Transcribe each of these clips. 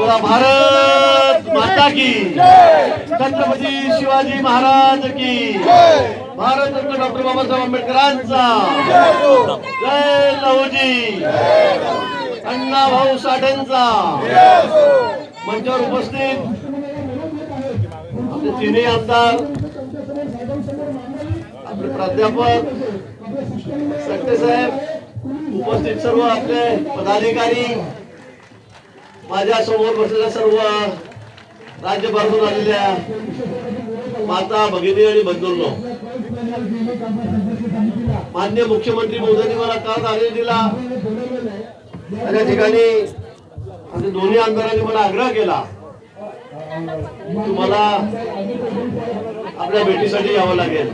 बोला भारत माता की। छत्रपती शिवाजी महाराज की। भारत रत्न डॉक्टर बाबासाहेब आंबेडकरांचा। जय लहूजी। अण्णा भाऊ साठेंचा। मंचावर उपस्थित आपले तिन्ही आमदार आपले प्राध्यापक सकटे साहेब उपस्थित सर्व आपले पदाधिकारी माझ्यासमोर बसलेल्या सर्व राज्यभरातून आलेल्या माता भगिनी आणि बंधूंनो मान्य मुख्यमंत्री मोदींनी मला काल आदेश दिला. त्या ठिकाणी आमच्या दोन्ही आमदारांनी मला आग्रह केला तुम्हाला आपल्या भेटीसाठी यावं लागेल.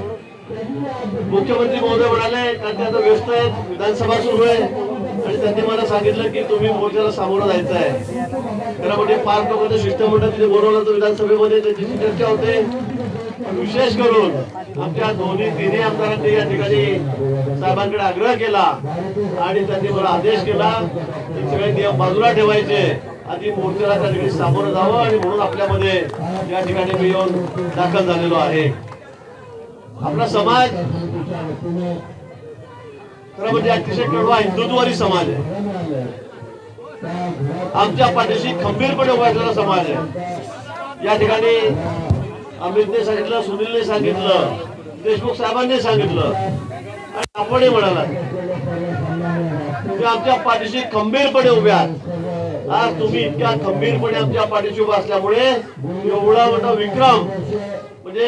मुख्यमंत्री महोदय म्हणाले कारण ते आता व्यस्त आहेत विधानसभा सुरू आहे. आणि त्यांनी मला सांगितलं की तुम्ही मोर्चाला सामोरं जायचं आहे त्याला म्हणजे पाच लोकांचं शिष्टमंडळ तिथे बोलवलं विधानसभेमध्ये त्याची चर्चा होते. विशेष करून आमच्या दोन्ही तिन्ही आमदारांनी या ठिकाणी साहेबांकडे आग्रह केला आणि त्यांनी मला आदेश केला की सगळे नियम बाजूला ठेवायचे. आधी मोर्चाला त्या ठिकाणी सामोरं जावं आणि म्हणून आपल्यामध्ये या ठिकाणी मी येऊन दाखल झालेलो आहे. आपला समाज खरं म्हणजे अतिशय कडवा हिंदुत्ववादी समाज आहे. आमच्या पाठीशी खंबीरपणे उभा असलेला समाज आहे. या ठिकाणी अमितने सांगितलं सुनीलने सांगितलं देशमुख साहेबांनी सांगितलं. आणि आपणही म्हणाला तुम्ही आमच्या पाठीशी खंबीरपणे उभे आहात. आज तुम्ही इतक्या खंबीरपणे आमच्या पाठीशी उभा असल्यामुळे एवढा मोठा विक्रम म्हणजे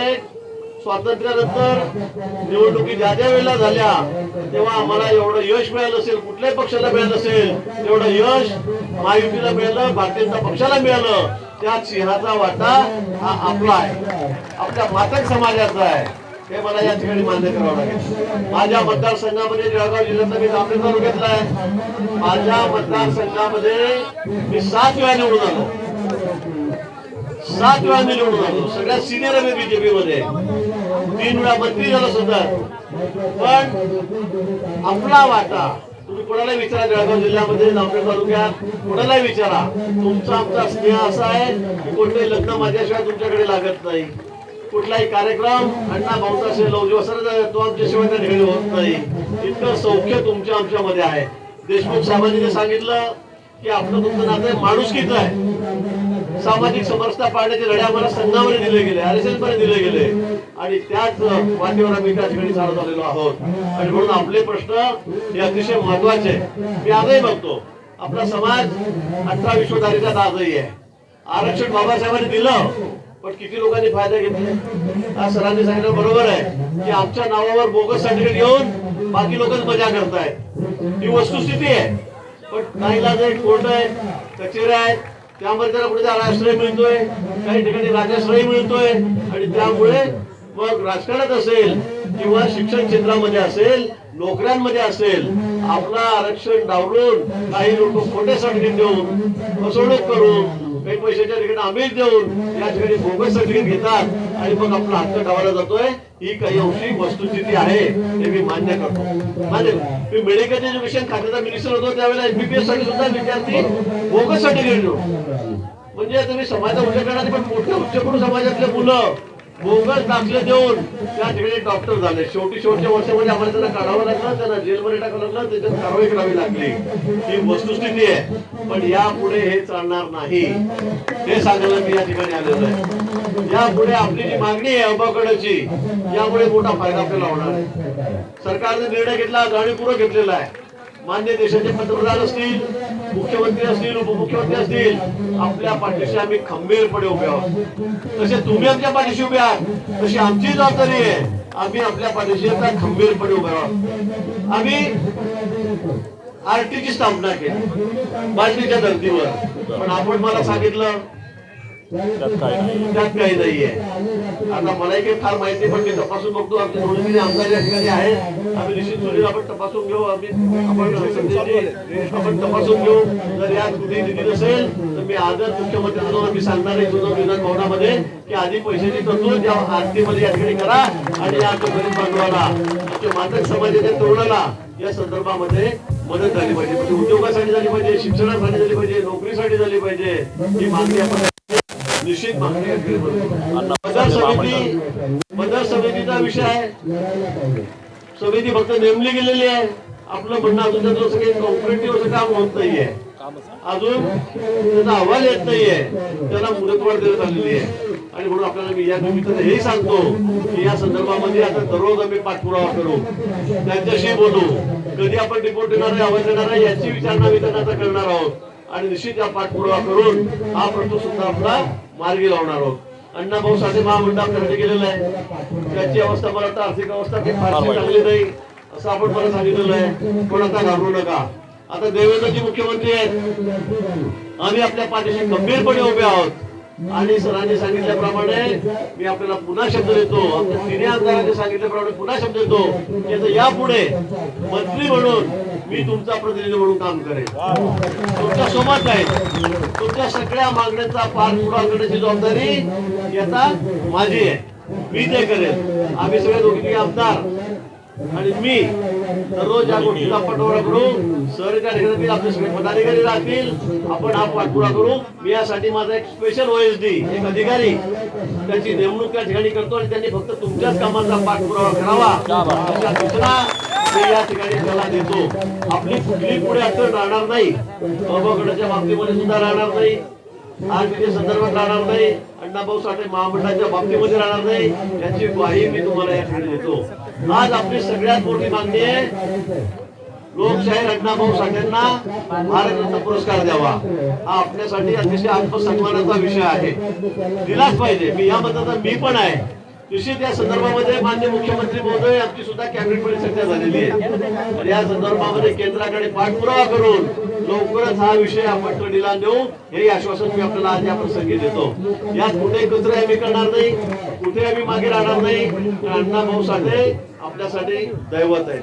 स्वातंत्र्यानंतर निवडणुकी ज्या ज्या वेळेला झाल्या तेव्हा आम्हाला एवढं यश मिळालं असेल कुठल्याही पक्षाला मिळालं असेल तेवढं यश महायुतीला मिळालं भारतीय जनता पक्षाला मिळालं. त्या सिंहाचा वाटा हा आपला आहे. आपल्या मातक समाजाचा आहे. हे मला या ठिकाणी मान्य करावं लागेल. माझ्या मतदारसंघामध्ये जळगाव जिल्ह्यातला मी जामनेर तालुक्यातला आहे. माझ्या मतदारसंघामध्ये मी सात वेळा निवडून आलो. सात वेळा मी निवडून आलो सगळ्यात सिनियर आहे बीजेपी मध्ये. तीन वेळा मंत्री झालो सुद्धा. पण आपला वाटा तुम्ही कोणाला विचारा जळगाव जिल्ह्यामध्ये नांदेड तालुक्यात कोणालाही विचारा. तुमचा आमचा स्नेह असा आहे की कोणतंही लग्न माझ्याशिवाय तुमच्याकडे लागत नाही. कुठलाही कार्यक्रम अण्णा भाऊचा असेल लवजी तो आमच्याशिवाय त्या ठिकाणी होत नाही. इतकं सौख्य तुमच्या आमच्यामध्ये आहे. देशमुख साहेबांनी सांगितलं की आपलं तुमचं नातं माणूस माणुसकीचं आहे. सामाजिक समरसता पाळण्याचे लढे आम्हाला संघामध्ये दिले गेले आर एस एसमध्ये दिले गेले. आणि त्याच वाटेवर आम्ही त्या ठिकाणी चालत आलेलो आहोत. आणि म्हणून आपले प्रश्न हे अतिशय महत्त्वाचे आहे. मी आजही बघतो आपला समाज अठरा विश्वधारीचा आजही आहे. आरक्षण बाबासाहेबांनी दिलं पण किती लोकांनी फायदा घेतला? आज सरांनी सांगितलं बरोबर आहे की आमच्या नावावर बोगस सर्टिफिकेट घेऊन बाकी लोकच मजा करतायत. ही वस्तुस्थिती आहे. पण काही लाज आहे कोर्ट आहे कचेऱ्या आहेत त्यामध्ये त्याला कुठे आश्रय मिळतोय. काही ठिकाणी राजाश्रय मिळतोय. आणि त्यामुळे मग राजकारणात असेल किंवा शिक्षण क्षेत्रामध्ये असेल नोकऱ्यांमध्ये असेल आपला आरक्षण डावलून काही लोक खोटे सर्टिफिकेट देऊन फसवणूक करून काही पैशाच्या ठिकाणी आमिष देऊन या ठिकाणी बोगस सर्टिफिकेट घेतात आणि मग आपला हक्क डावला जातोय. ही काही अंशी वस्तुस्थिती आहे हे मी मान्य करतो. मान्य मी मेडिकल एज्युकेशन खात्याचा मिनिस्टर होतो त्यावेळेला एमबीबीएससाठी सुद्धा विद्यार्थी बोगस सर्टिफिकेट गेलो म्हणजे तुम्ही समाजाचा उच्च करणार पण मोठ्या उच्च करून समाजातले मुलं बोगस दाखले देऊन त्या ठिकाणी डॉक्टर झाले. शेवटी शेवटच्या वर्षामध्ये आम्हाला त्यांना काढावं लागलं त्यांना जेलमध्ये टाकावं लागलं त्याच्यात कारवाई करावी लागली. ही वस्तुस्थिती आहे. पण यापुढे हे चालणार नाही. हे सांगायला मी या ठिकाणी आलेलो आहे. यापुढे आपली जी मागणी आहे अभाकडची यामुळे मोठा फायदा आपल्याला होणार आहे. सरकारने निर्णय घेतला जाणीवपूर्वक घेतलेला आहे. मान्य देशाचे पंतप्रधान असतील मुख्यमंत्री असतील उपमुख्यमंत्री असतील आपल्या पाठीशी आम्ही खंबीरपणे उभे आहोत. तसे तुम्ही आमच्या पाठीशी उभे आहात तशी आमची जबाबदारी आहे. आम्ही आपल्या पाठीशी आता खंबीरपणे उभे आहोत. आम्ही आरटीची स्थापना केली बाटलीच्या धर्तीवर. पण आपण मला सांगितलं त्यात काही नाहीये. आता मलाही काही फार माहिती नाही, पण मी तपासून बघतो. आमच्या जोडीने आमदार या ठिकाणी आहेत. आम्ही निश्चित स्वरूप आपण तपासून घेऊ. आम्ही आपण आपण तपासून घेऊ. जर यात कुठेही निधी नसेल तर मी आजच मुख्यमंत्र्यांना मी सांगणार आहे तुझं विधान भवनामध्ये की आधी पैशाची तरतूद या आरतीमध्ये या ठिकाणी करा आणि या गरीब बांधवाला आमच्या मातक समाजाच्या तरुणाला या संदर्भामध्ये मदत झाली पाहिजे. म्हणजे उद्योगासाठी झाली पाहिजे शिक्षणासाठी झाली पाहिजे नोकरीसाठी झाली पाहिजे ही मागणी आपण निश्चित मागणी समिती मतदार समितीचा विषय आहे. समिती फक्त नेमली गेलेली आहे. आपलं म्हणणं अजून त्याचं असं काही कॉन्क्रिटिव्ह असं काम होत नाहीये. अजून त्याचा अहवाल येत नाहीये. त्याला मुदतवाढ देण्यात आलेली आहे. आणि म्हणून आपल्याला मी या निमित्ताने हेही सांगतो की या संदर्भामध्ये आता दररोज आम्ही पाठपुरावा करू. त्यांच्याशी बोलू. कधी आपण रिपोर्ट देणार आहे आवाज देणार आहे याची विचारणा मी त्यांना करणार आहोत. आणि निश्चित या पाठपुरावा करून हा प्रश्न सुद्धा आपला मार्गी लावणार आहोत. अण्णाभाऊ साठे महामंडळ आपल्याकडे गेलेलं आहे त्याची अवस्था मला वाटतं आर्थिक अवस्था काही फारशी चांगली नाही. असं आपण मला सांगितलेलं आहे. पण आता घाबरू नका. आता देवेंद्रजी मुख्यमंत्री आहेत. आम्ही आपल्या पाठीशी गंभीरपणे उभे आहोत. आणि सरांनी सांगितल्याप्रमाणे मी आपल्याला पुन्हा शब्द देतो. आपल्या तिन्ही आमदारांनी सांगितल्याप्रमाणे पुन्हा शब्द देतो. यापुढे मंत्री म्हणून मी तुमचा प्रतिनिधी म्हणून काम करेन. तुमच्यासोबत आहे तुमच्या सगळ्या मागण्यांचा पाठपुरा करण्याची जबाबदारी याचा माझी आहे. मी ते करेन. आम्ही सगळे दोघी आमदार. आणि मी दररोज या गोष्टीचा पाठपुरावा करू. सर त्या ठिकाणी आपले सगळे पदाधिकारी राहतील. आपण हा पाठपुरा करू. मी यासाठी माझा एक स्पेशल ओएसडी एक अधिकारी त्याची नेमणूक त्या ठिकाणी करतो आणि त्यांनी फक्त तुमच्याच कामाचा पाठपुरावा करावा. अशा सूचना मी या ठिकाणी त्याला देतो. आपली कुठली पुढे अडचण राहणार नाही. अवघडाच्या बाबतीमध्ये सुद्धा राहणार नाही. आर्मीच्या संदर्भात राहणार नाही. अण्णाभाऊ साठे महामंडळाच्या बाबतीमध्ये राहणार नाही. याची ग्वाही मी तुम्हाला या ठिकाणी देतो. आज आपली सगळ्यात मोठी मागणी आहे लोकशाहीर अण्णाभाऊ साठेंना भारतरत्न पुरस्कार द्यावा. हा आपल्यासाठी अतिशय आत्मसन्मानाचा विषय आहे. दिलाच पाहिजे. मी या मताचा मी पण आहे. निश्चित या संदर्भामध्ये मान्य मुख्यमंत्री महोदय आमची सुद्धा कॅबिनेट चर्चा झालेली आहे. या संदर्भामध्ये केंद्राकडे पाठपुरावा करून लवकरच हा विषय आपण कडीला नेऊ हे आश्वासन मी आपल्याला आज या प्रसंगी देतो. यात कुठे कचरे आम्ही करणार नाही कुठे आम्ही मागे राहणार नाही अण्णा भाऊ साठे आपल्यासाठी दैवत आहेत.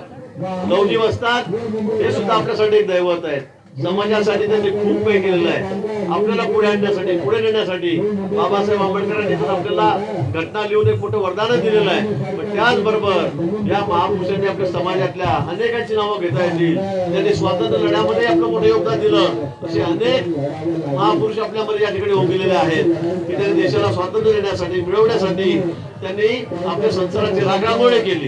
नवजीव असतात हे सुद्धा आपल्यासाठी एक दैवत आहेत. समाजासाठी त्यांनी खूप काही केलेलं आहे. आपल्याला पुढे आणण्यासाठी पुढे नेण्यासाठी बाबासाहेब आंबेडकरांनी आपल्याला घटना लिहून एक मोठं वरदानच दिलेलं आहे. पण त्याचबरोबर या महापुरुषांनी आपल्या समाजातल्या अनेकांची नावं घेता येतील. त्यांनी स्वातंत्र्य लढ्यामध्ये आपलं मोठं योगदान दिलं. असे अनेक महापुरुष आपल्यामध्ये या ठिकाणी उभलेले आहेत. की त्यांनी देशाला स्वातंत्र्य देण्यासाठी मिळवण्यासाठी त्यांनी आपल्या संसाराची रांगरांगोळी केली.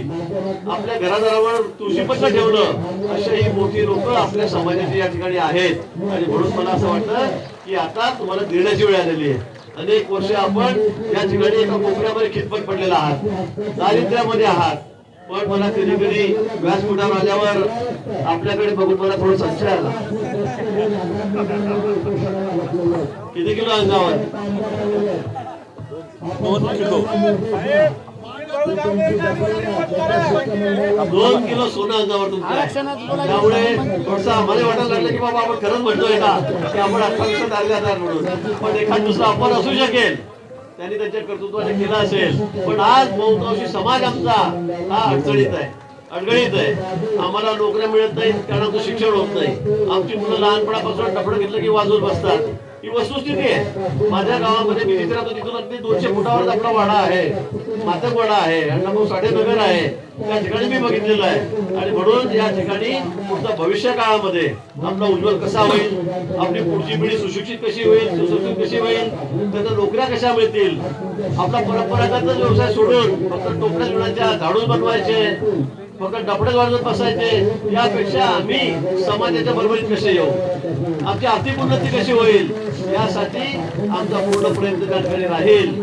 आपल्या घरादारावर तुळशीपत्र ठेवलं? अशा ही मोठी लोक आपल्या समाजाची या ठिकाणी आहेत. आणि म्हणून मला असं वाटतं की आता तुम्हाला देण्याची वेळ आलेली आहे. अनेक वर्ष आपण या ठिकाणी एका कोपऱ्यामध्ये खितपत पडलेला आहात. दारिद्र्यामध्ये आहात. पण मला कधी कधी व्यासपीठावर आल्यावर आपल्याकडे बघून मला थोडं संशय आला. किती किलो अंगावर दोन किलो. दोन किलो सोनं अंगावर तुमचं त्यामुळे थोडस आम्हाला वाटायला लागलं की बाबा आपण खरंच म्हणतोय का? की आपण अठरा आले जाणार म्हणून. पण एखाद दुसरा अपमान असू शकेल. त्यांनी त्यांच्या कर्तृत्वाने केलं असेल. पण आज बहुतांशी समाज आमचा हा अडचणीत आहे. अडगळीत आहे आम्हाला नोकऱ्या मिळत नाहीत कारण आमचं शिक्षण होत नाही. आमची मुलं लहानपणापासून टपडं घेतलं की वाजून बसतात. ही वस्तुस्थिती आहे. माझ्या गावामध्ये मी जिथे राहतो तिथून अगदी दोनशे फुटावर आपला वाडा आहे. मातक वाडा आहे. अण्णाभाऊ साठे नगर आहे. त्या ठिकाणी मी बघितलेलं आहे. आणि म्हणून या ठिकाणी पुढचा भविष्य काळामध्ये आपला उज्ज्वल कसा होईल आपली पुढची पिढी सुशिक्षित कशी होईल सुशिक्षित कशी होईल त्याच्या नोकऱ्या कशा मिळतील आपला परंपरागत व्यवसाय सोडून फक्त टोपऱ्या झाडून बनवायचे फक्त डपडे वाजवत बसायचे यापेक्षा आम्ही समाजाच्या बरोबरीत कसे येऊ? आमची आर्थिक उन्नती कशी होईल? यासाठी आमचा पूर्ण प्रयत्न त्या ठिकाणी राहील.